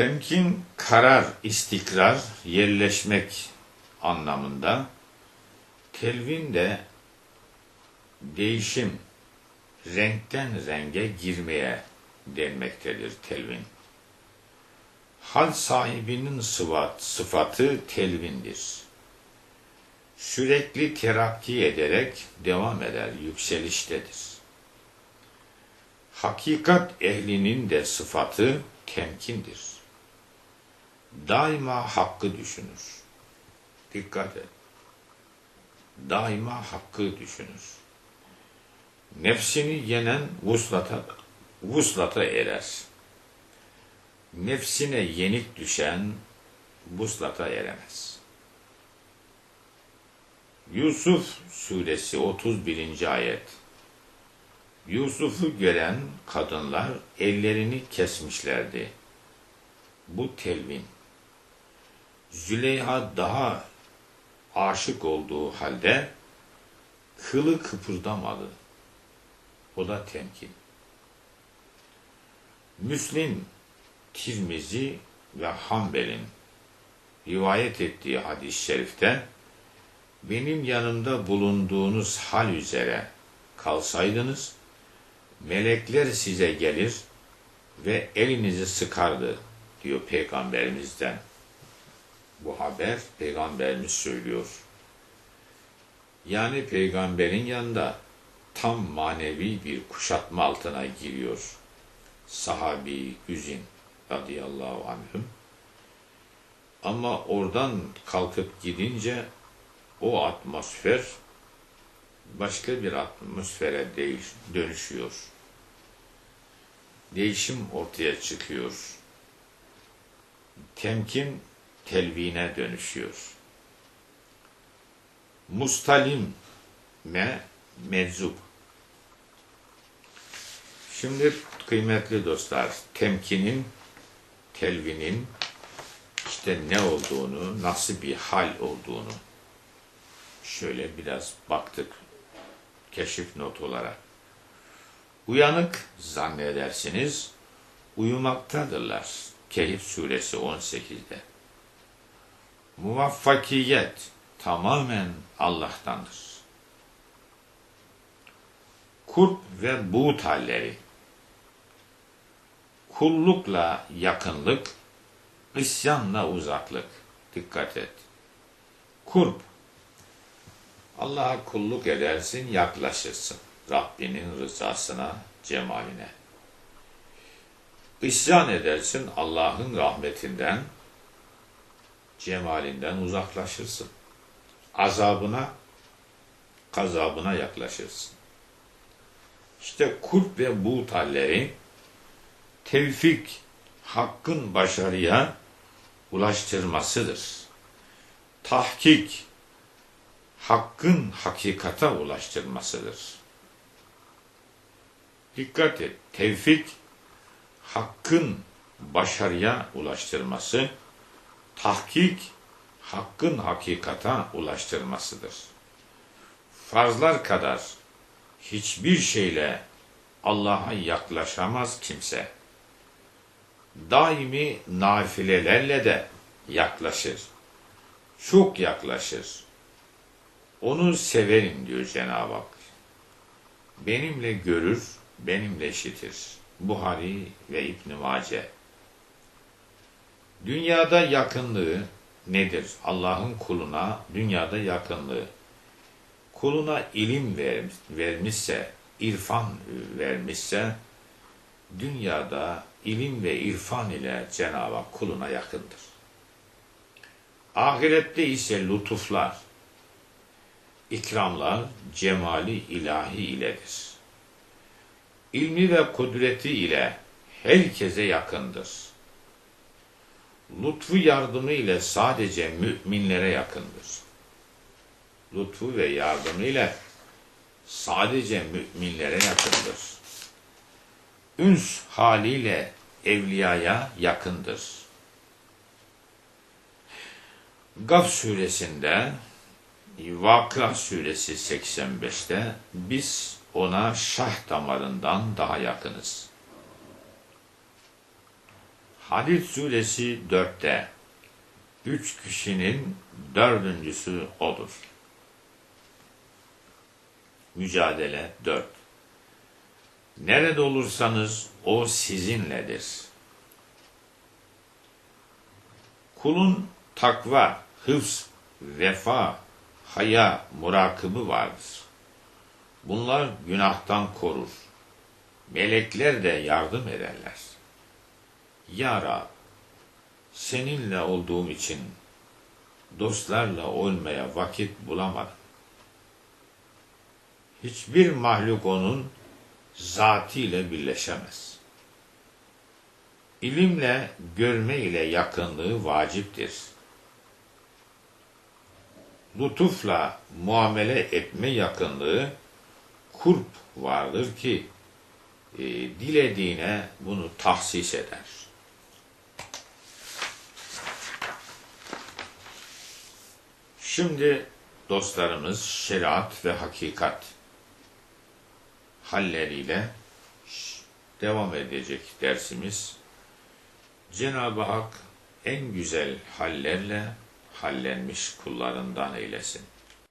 Temkin, karar, istikrar, yerleşmek anlamında. Telvin de değişim, renkten renge girmeye denmektedir telvin. Hal sahibinin sıfat, sıfatı telvindir. Sürekli terakki ederek devam eder, yükseliştedir. Hakikat ehlinin de sıfatı temkindir. Daima hakkı düşünür. Dikkat et. Daima hakkı düşünür. Nefsini yenen vuslata, vuslata erer. Nefsine yenik düşen vuslata eremez. Yusuf suresi 31. ayet Yusuf'u gören kadınlar ellerini kesmişlerdi. Bu telvin. Züleyha daha aşık olduğu halde kılı kıpırdamadı. O da temkin. Müslim, Tirmizi ve Hanbel'in rivayet ettiği hadis-i şerifte benim yanımda bulunduğunuz hal üzere kalsaydınız melekler size gelir ve elinizi sıkardı diyor peygamberimizden. Bu haber peygamberimiz söylüyor. Yani peygamberin yanında tam manevi bir kuşatma altına giriyor. Sahabi Güzin radıyallahu anhüm. Ama oradan kalkıp gidince o atmosfer başka bir atmosfere değiş, dönüşüyor. Değişim ortaya çıkıyor. Temkin telvine dönüşüyor. Mustalim me meczup. Şimdi kıymetli dostlar, temkinin, telvinin işte ne olduğunu, nasıl bir hal olduğunu şöyle biraz baktık keşif not olarak. Uyanık zannedersiniz, uyumaktadırlar. Kehif suresi 18'de. Muvaffakiyet tamamen Allah'tandır. Kurp ve buğut halleri, kullukla yakınlık, isyanla uzaklık. Dikkat et. Kurp, Allah'a kulluk edersin, yaklaşırsın. Rabbinin rızasına, cemaline. İsyan edersin Allah'ın rahmetinden, cemalinden uzaklaşırsın. Azabına, kazabına yaklaşırsın. İşte kulp ve bu halleri tevfik, hakkın başarıya ulaştırmasıdır. Tahkik, hakkın hakikata ulaştırmasıdır. Dikkat et, tevfik, hakkın başarıya ulaştırması, tahkik, hakkın hakikata ulaştırmasıdır. Farzlar kadar hiçbir şeyle Allah'a yaklaşamaz kimse. Daimi nafilelerle de yaklaşır. Çok yaklaşır. Onu severim diyor Cenab-ı Hak. Benimle görür, benimle işitir. Buhari ve İbn Mace. Dünyada yakınlığı nedir? Allah'ın kuluna dünyada yakınlığı. Kuluna ilim ver, vermişse, irfan vermişse, dünyada ilim ve irfan ile Cenab-ı Hak kuluna yakındır. Ahirette ise lütuflar, ikramlar cemali ilahi iledir. İlmi ve kudreti ile herkese yakındır. Lütfu yardımı ile sadece müminlere yakındır. Lütfu ve yardımı ile sadece müminlere yakındır. Üns haliyle evliyaya yakındır. Gaf suresinde Vakıa suresi 85'te biz ona şah damarından daha yakınız. Hadid suresi 4'te üç kişinin dördüncüsü odur. Mücadele 4 Nerede olursanız o sizinledir. Kulun takva, hıfz, vefa, haya, murakımı vardır. Bunlar günahtan korur. Melekler de yardım ederler. Ya Rab, seninle olduğum için dostlarla olmaya vakit bulamadım. Hiçbir mahluk onun zatıyla birleşemez. İlimle, görme ile yakınlığı vaciptir. Lütufla muamele etme yakınlığı kurp vardır ki e, dilediğine bunu tahsis eder. Şimdi dostlarımız şeriat ve hakikat halleriyle devam edecek dersimiz. Cenab-ı Hak en güzel hallerle hallenmiş kullarından eylesin.